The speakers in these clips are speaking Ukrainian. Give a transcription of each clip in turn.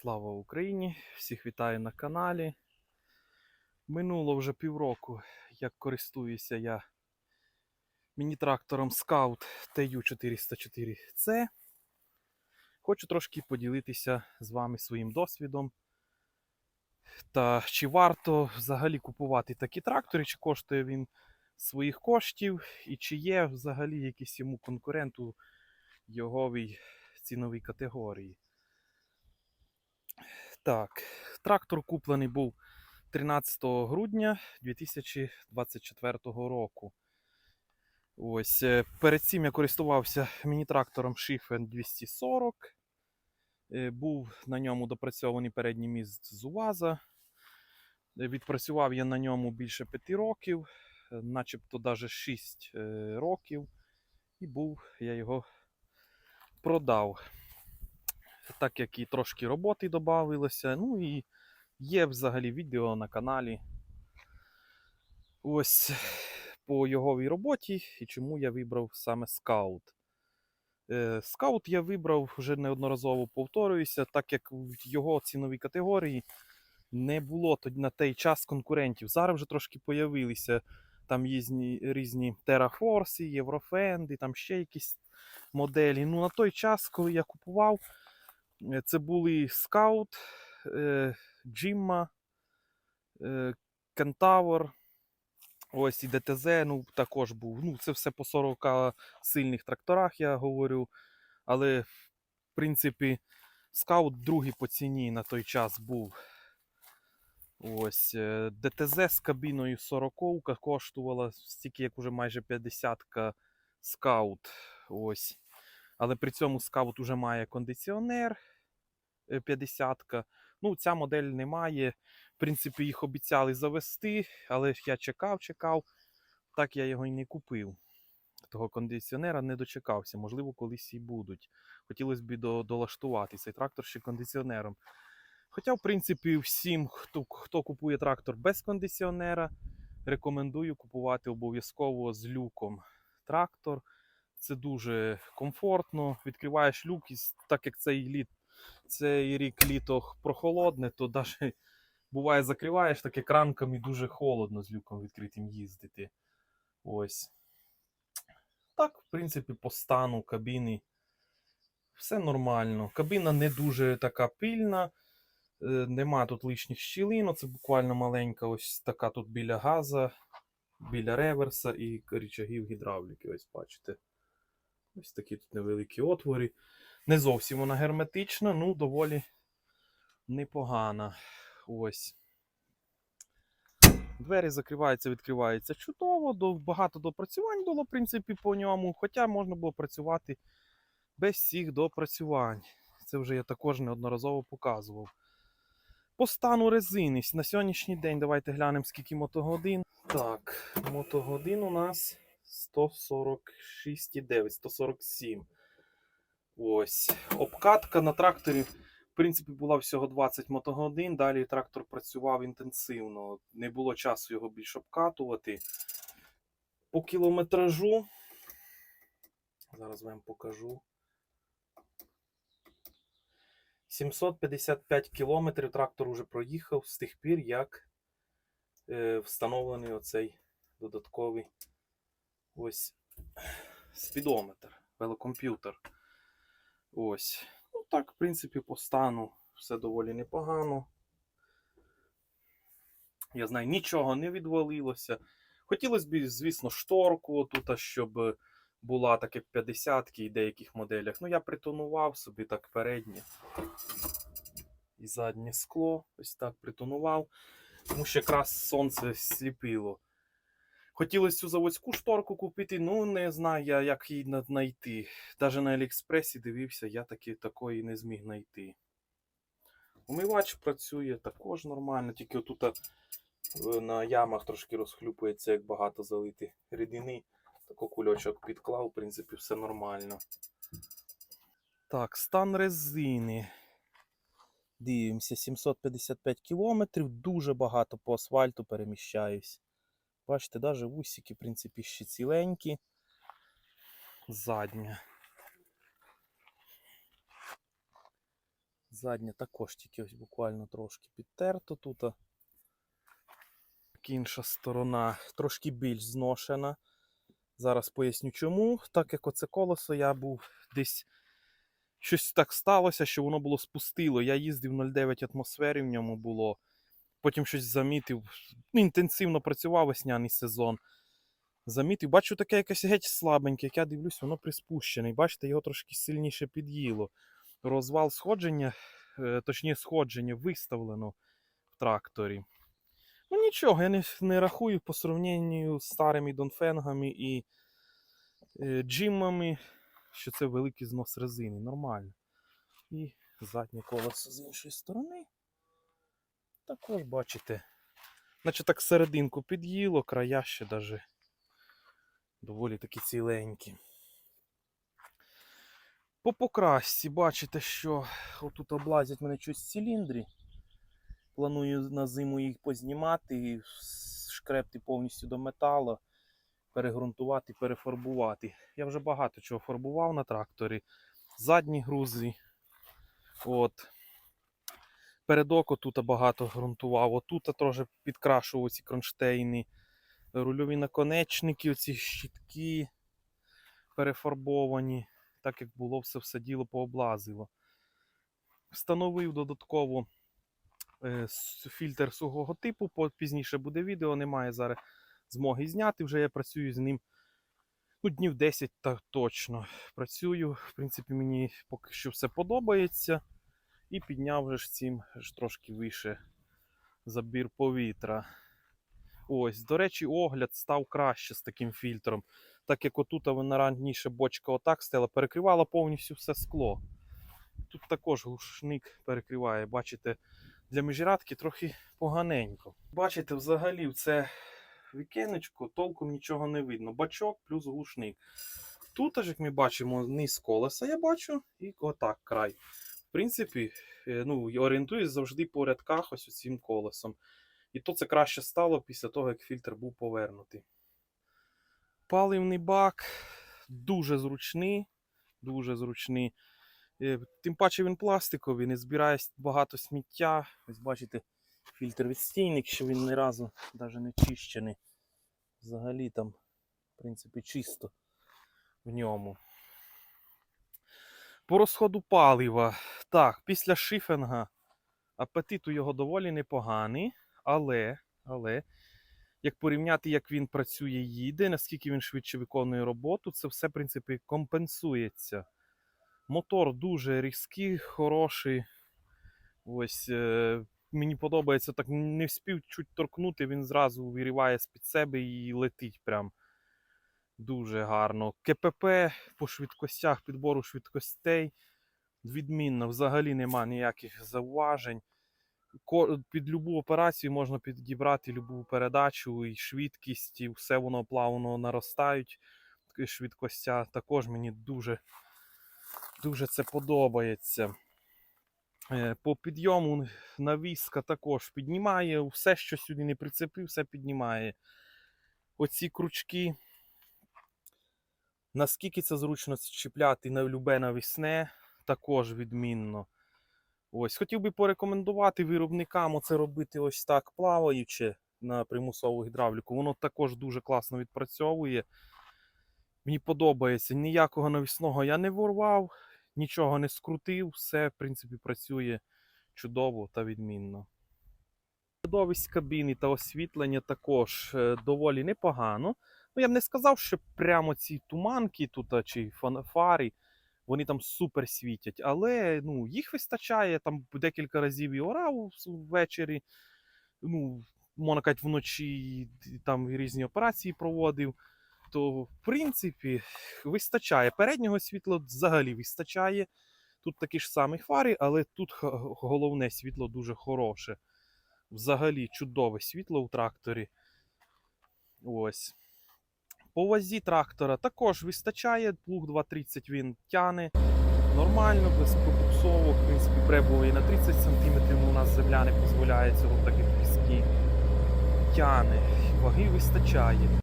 Слава Україні! Всіх вітаю на каналі. Минуло вже півроку, як користуюся я міні-трактором Scout TU404C. Хочу трошки поділитися з вами своїм досвідом. Та чи варто взагалі купувати такі трактори, чи коштує він своїх коштів, і чи є взагалі якийсь йому конкурент у йоговій ціновій категорії. Так, трактор куплений був 13 грудня 2024 року. Ось, е, перед цим я користувався міні-трактором Schiffen 240. Е, Був на ньому допрацьований передній міст з УАЗа. Е, Відпрацював я на ньому більше 5 років, начебто навіть 6 е, років. І був я його продав так як і трошки роботи додавилося. Ну і є взагалі відео на каналі. Ось по йоговій роботі і чому я вибрав саме скаут. Е, Скаут я вибрав вже неодноразово повторююся, так як в його ціновій категорії не було тоді на той час конкурентів. Зараз вже трошки появилися там різні, різні Terraforce, Єврофенди, там ще якісь моделі. Ну, на той час, коли я купував, Це були Скаут, Джимма, Кентавр, ось і ДТЗ, ну також був. Ну, це все по 40 сильних тракторах, я говорю. Але, в принципі, скаут другий по ціні на той час був. Ось е, ДТЗ з кабіною 40 коштувала стільки, як уже майже 50 скаут. Ось. Але при цьому скаут уже має кондиціонер 50. -ка. Ну, ця модель не має. В принципі, їх обіцяли завести, але я чекав, чекав. Так я його і не купив. Того кондиціонера не дочекався. Можливо, колись і будуть. Хотілося б до, долаштувати цей трактор ще кондиціонером. Хоча, в принципі, всім, хто, хто купує трактор без кондиціонера, рекомендую купувати обов'язково з люком трактор. Це дуже комфортно. Відкриваєш люк, і так як цей літ, цей рік літо прохолодне, то навіть буває закриваєш так екранком і дуже холодно з люком відкритим їздити. Ось. Так, в принципі, по стану кабіни все нормально. Кабіна не дуже така пильна. е, Нема тут лишніх щілин, це буквально маленька, ось така тут біля газа, біля реверса і рычагів гідравліки. Ось бачите. Ось такі тут невеликі отвори. Не зовсім вона герметична, ну доволі непогана. Ось. Двері закриваються, відкриваються чудово. до- Багато допрацювань було, в принципі, по ньому. Хоча можна було працювати без всіх допрацювань. Це вже я також неодноразово показував. По стану резини. На сьогоднішній день давайте глянемо, скільки мотогодин. Так, мотогодин у нас 146,9, 147. Ось. Обкатка на тракторі, в принципі, була всього 20 мотогодин. Далі трактор працював інтенсивно. Не було часу його більш обкатувати. По кілометражу. Зараз вам покажу. 755 кілометрів трактор уже проїхав з тих пір, як е, встановлений оцей додатковий ось спідометр, велокомп'ютер. Ось. Ну так, в принципі, по стану все доволі непогано. Я знаю, нічого не відвалилося. Хотілося б, звісно, шторку тут, щоб була так як 50 і деяких моделях. Ну, я притонував собі так переднє і заднє скло. Ось так притонував. Тому що якраз сонце сліпило. Хотілося цю заводську шторку купити, ну не знаю я, як її знайти. Навіть на Аліекспресі дивився, я таки такої не зміг знайти. Умивач працює також нормально, тільки отут е, на ямах трошки розхлюпується, як багато залити рідини. Тако кульочок підклав, в принципі, все нормально. Так, стан резини. Дивимося, 755 кілометрів, дуже багато по асфальту переміщаюсь. Бачите, навіть вусики, в принципі, ще ціленькі. Задня. Задня також тільки ось буквально трошки підтерто тут. Інша сторона трошки більш зношена. Зараз поясню чому. Так як оце колесо я був десь щось так сталося, що воно було спустило. Я їздив 0,9 атмосфери в ньому було. Потім щось замітив. Ну, інтенсивно працював весняний сезон. Замітив, бачу таке якесь геть слабеньке, як я дивлюсь, воно приспущене. Бачите, його трошки сильніше під'їло. Розвал сходження, е, точніше сходження виставлено в тракторі. Ну нічого, я не, не рахую по сравненню з старими донфенгами і е, джимами, що це великий знос резини. Нормально. І заднє колесо з іншої сторони. Також бачите. Наче так серединку під'їло, края ще даже доволі такі ціленькі. По покрасці бачите, що отут облазять мене щось циліндрі. Планую на зиму їх познімати і шкрепти повністю до металу, перегрунтувати, перефарбувати. Я вже багато чого фарбував на тракторі. Задні грузи. От. Передок отут багато грунтував. Отут теж підкрашував ці кронштейни. Рульові наконечники, оці щітки перефарбовані. Так як було все все діло пооблазило. Встановив додатково е, фільтр сухого типу. Пізніше буде відео, немає зараз змоги зняти. Вже я працюю з ним ну, днів 10 так точно. Працюю. В принципі, мені поки що все подобається. І підняв вже ж цим ж трошки вище забір повітря. Ось, до речі, огляд став краще з таким фільтром. Так як отут вона раніше бочка отак стала, перекривала повністю все скло. Тут також глушник перекриває, бачите, для міжрядки трохи поганенько. Бачите, взагалі це вікенечко толком нічого не видно. Бачок плюс глушник. Тут, як ми бачимо, низ колеса я бачу, і отак край. В принципі, е, ну, орієнтуюсь завжди по рядках ось цим колесом. І то це краще стало після того, як фільтр був повернутий. Паливний бак дуже зручний. Дуже зручний. Е, Тим паче він пластиковий, не збирає багато сміття. Ось бачите, фільтр відстійник, що він ні разу навіть не чищений. Взагалі там, в принципі, чисто в ньому. По розходу палива. Так, після шифінга апетит у його доволі непоганий, але, але як порівняти, як він працює, їде, наскільки він швидше виконує роботу, це все, в принципі, компенсується. Мотор дуже різкий, хороший. Ось е, мені подобається так, не вспів чуть торкнути, він зразу виріває з-під себе і летить прям дуже гарно. КПП по швидкостях, підбору швидкостей. Відмінно, взагалі нема ніяких зауважень. Під любу операцію можна підібрати любу передачу і швидкість, і все воно плавно наростають. Швидкостя також мені дуже, дуже це подобається. Е, По підйому навіска також піднімає. Все, що сюди не прицепив, все піднімає. Оці крючки. Наскільки це зручно чіпляти на любе навісне, також відмінно. Ось, хотів би порекомендувати виробникам оце робити ось так плаваючи на примусову гідравліку. Воно також дуже класно відпрацьовує. Мені подобається. Ніякого навісного я не ворвав, нічого не скрутив, все, в принципі, працює чудово та відмінно. Чудовість кабіни та освітлення також е, доволі непогано. Ну, я б не сказав, що прямо ці туманки тут чи фари, вони там супер світять, але ну, їх вистачає там декілька разів і орав ввечері. Ну, можна казати, вночі там різні операції проводив. То, в принципі, вистачає. Переднього світла взагалі вистачає. Тут такі ж самі фари, але тут головне світло дуже хороше. Взагалі чудове світло у тракторі. Ось. По вазі трактора також вистачає. Плуг 230 він тяне нормально, без пробуксовок. В принципі, пребує на 30 см. У нас земля не дозволяє цього таких пісків. Тяне, ваги вистачає.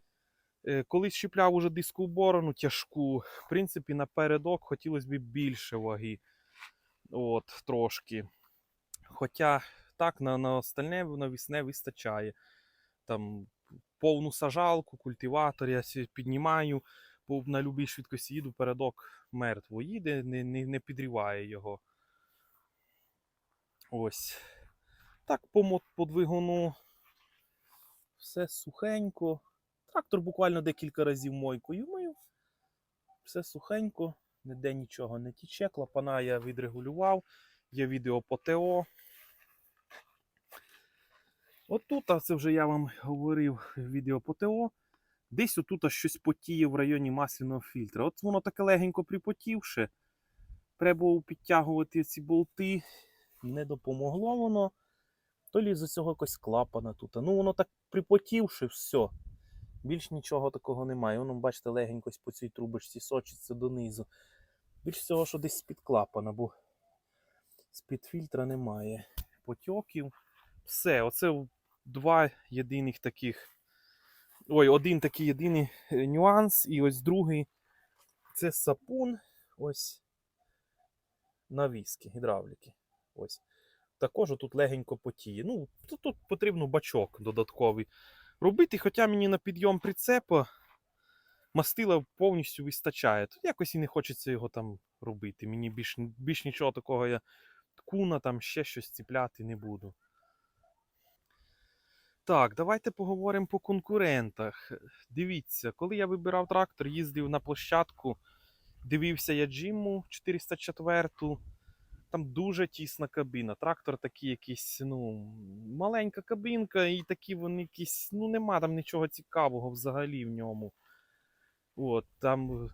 Е, Коли щіпляв уже диску борону тяжку, в принципі, напередок хотілося б більше ваги. От, трошки. Хоча так, на, на остальне навісне вистачає. Там повну сажалку, культиватор я піднімаю, по- на любій швидкості їду, передок мертво їде, не, не, не підріває його. Ось. Так, по, по двигуну все сухенько. Трактор буквально декілька разів мойкою мив. Все сухенько, ніде нічого не тіче. Клапана я відрегулював. Є відео по ТО. Отут, а це вже я вам говорив відео по ТО. Десь отут щось потіє в районі масляного фільтра. От воно таке легенько припотівши. Треба підтягувати ці болти. Не допомогло воно. То лі з цього якось клапана тут. Ну воно так припотівши, все. Більш нічого такого немає. Воно, бачите, легенько по цій трубочці сочиться донизу. Більш всього, що десь з-під клапана, бо з-під фільтра немає потьоків. Все, оце два єдиних таких. Ой, один такий єдиний е, нюанс, і ось другий це сапун. Ось навіски, гідравліки. Ось. Також тут легенько потіє. Ну, тут, тут потрібно бачок додатковий робити, хоча мені на підйом прицепа мастила повністю вистачає. Тут якось і не хочеться його там робити. Мені більш, більш нічого такого я куна, там ще щось ціпляти не буду. Так, давайте поговоримо по конкурентах. Дивіться, коли я вибирав трактор, їздив на площадку, дивився я Джимму 404. Там дуже тісна кабіна. Трактор такий якийсь, ну, маленька кабінка, і такі вони якісь, ну, нема там нічого цікавого взагалі в ньому. От, там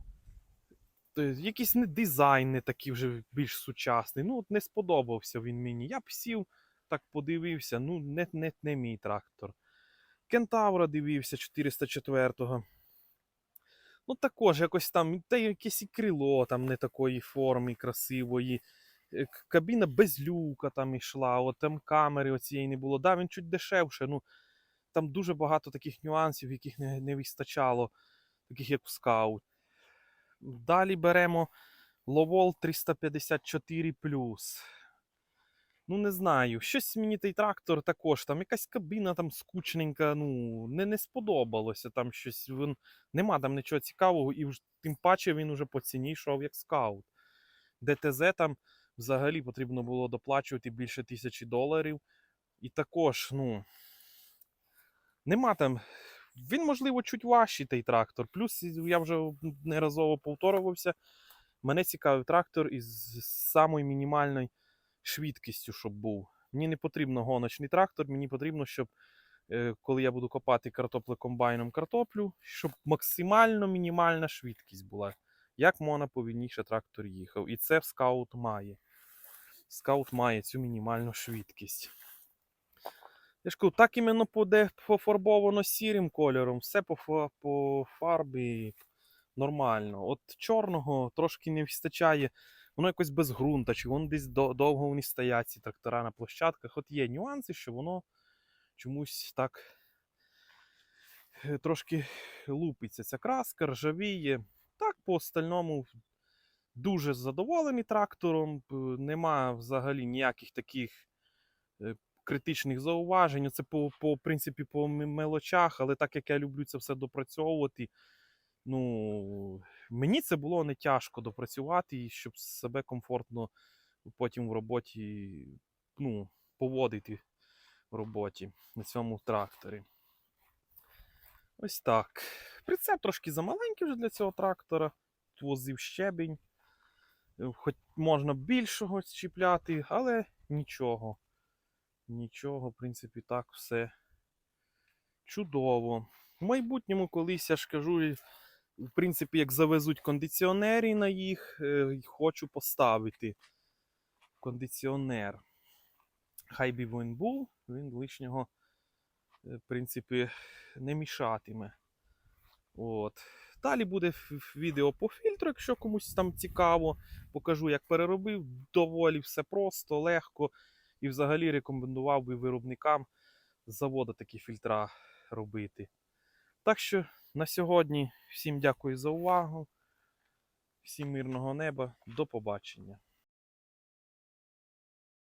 е, якийсь не дизайн не такий вже більш сучасний. Ну, от не сподобався він мені. Я б сів, так подивився, ну, не, не, не мій трактор. Кентавра дивився 404-го. Ну, також якось там, та якесь і крило там не такої форми красивої. Е, Кабіна без люка там йшла, от там камери оцієї не було. Да, він чуть дешевше. Ну, там дуже багато таких нюансів, яких не, не вистачало, таких як в скаут. Далі беремо Lowell 354 Ну, не знаю. Щось мені той трактор також, там якась кабіна там скучненька, ну, не, не сподобалося там щось. Він, нема там нічого цікавого, і вже- тим паче він уже по ціні йшов як скаут. ДТЗ там взагалі потрібно було доплачувати більше тисячі доларів. І також, ну. Нема там. Він, можливо, чуть важчий той трактор. Плюс я вже неразово повторювався. Мене цікавив трактор із самою мінімальною швидкістю, щоб був. Мені не потрібно гоночний трактор, мені потрібно, щоб е, коли я буду копати картопле-комбайном картоплю, щоб максимально мінімальна швидкість була. Як можна повільніше трактор їхав. І це скаут має. Скаут має цю мінімальну швидкість. Я ж кажу, так іменно поде- пофарбовано сірим кольором, все по, по фарбі нормально. От чорного трошки не вистачає, воно якось без ґрунта, чи воно десь до- довго вони стоять, ці трактора на площадках. От є нюанси, що воно чомусь так е, трошки лупиться. Ця краска, ржавіє. Так, по остальному дуже задоволений трактором. Нема взагалі ніяких таких е, критичних зауважень. Це по, по принципі по мелочах, але так як я люблю це все допрацьовувати, ну мені це було не тяжко допрацювати, і щоб себе комфортно потім в роботі ну, поводити в роботі на цьому тракторі. Ось так. Прицеп трошки замаленький вже для цього трактора. Возив щебінь. Хоч можна більшого чіпляти, але нічого. Нічого, в принципі, так все чудово. В майбутньому колись я ж кажу, в принципі, як завезуть кондиціонери на їх, е, хочу поставити кондиціонер. Хай би він був, він лишнього, е, в принципі, не мішатиме. От. Далі буде відео по фільтру, якщо комусь там цікаво. Покажу, як переробив. Доволі все просто, легко. І взагалі рекомендував би виробникам з заводу такі фільтра робити. Так що на сьогодні всім дякую за увагу. Всім мирного неба. До побачення.